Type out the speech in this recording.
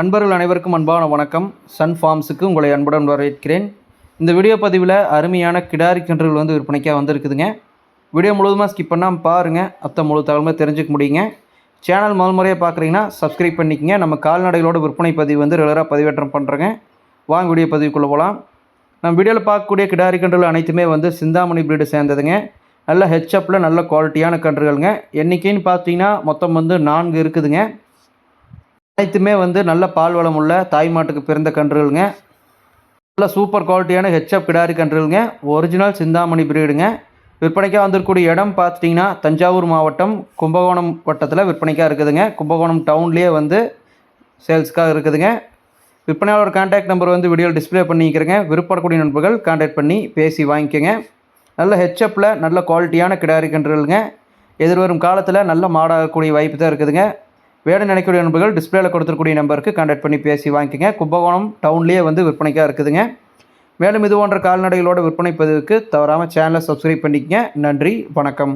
நண்பர்கள் அனைவருக்கும் அன்பான வணக்கம். சன் ஃபார்ம்ஸுக்கு உங்களை அன்புடன் வரவேற்கிறேன். இந்த வீடியோ பதிவில் அருமையான கிடாரி கன்றுகள் வந்து விற்பனைக்காக வந்திருக்குதுங்க. வீடியோ முழுவதுமாக ஸ்கிப் பண்ணாமல் பாருங்கள் அத்தை முழு தகவலுமே தெரிஞ்சுக்க முடியுங்க. சேனல் முதல் முறையாக பார்க்குறீங்கன்னா சப்ஸ்கிரைப் பண்ணிக்கங்க. நம்ம கால்நடைகளோட விற்பனை பதிவு வந்து ரெகுலராக பதிவேற்றம் பண்ணுறேங்க வாங்க வீடியோ பதிவுக்குள்ளே போகலாம் நம்ம வீடியோவில் பார்க்கக்கூடிய கிடாரி கன்றுகள் அனைத்துமே வந்து சிந்தாமணி பிரீடு சேர்ந்ததுங்க. நல்ல ஹெச்அப்பில் நல்ல குவாலிட்டியான கன்றுகள்ங்க எண்ணிக்கைன்னு பார்த்தீங்கன்னா மொத்தம் வந்து நான்கு இருக்குதுங்க. அனைத்துமே வந்து நல்ல பால் வளம் உள்ள தாய் மாட்டுக்கு பிறந்த கன்றுகளுங்க. நல்ல சூப்பர் குவாலிட்டியான ஹெச்எப் கிடாரி கன்றுகளுங்க. ஒரிஜினல் சிந்தாமணி பிரீடுங்க. விற்பனைக்காக வந்திருக்கக்கூடிய இடம் பார்த்துட்டிங்கன்னா தஞ்சாவூர் மாவட்டம் கும்பகோணம் வட்டத்தில் விற்பனைக்காக இருக்குதுங்க. கும்பகோணம் டவுன்லேயே வந்து சேல்ஸ்க்காக இருக்குதுங்க. விற்பனையாளர் கான்டாக்ட் நம்பர் வந்து வீடியோவில் டிஸ்ப்ளே பண்ணிக்கிறேங்க விருப்பப்படக்கூடிய நண்பர்கள் கான்டாக்ட் பண்ணி பேசி வாங்கிக்கோங்க. நல்ல ஹெச்எப்பில் நல்ல குவாலிட்டியான கிடாரி கன்றுகளுங்க. எதிர்வரும் காலத்தில் நல்ல மாடாகக்கூடிய வாய்ப்பு தான் இருக்குதுங்க. வேணும் நினைக்கக்கூடிய நண்பர்கள் டிஸ்பிளேல கொடுத்துருக்கூடிய நம்பருக்கு கான்டாக்ட் பண்ணி பேசி வாங்கிக்கோங்க. கும்பகோணம் டவுன்லேயே வந்து விற்பனைக்காக இருக்குதுங்க. மேலும் இது போன்ற கால்நடைகளோட விற்பனை பதிவுக்கு தவறாமல் சேனலை சப்ஸ்கிரைப் பண்ணிக்கங்க. நன்றி வணக்கம்.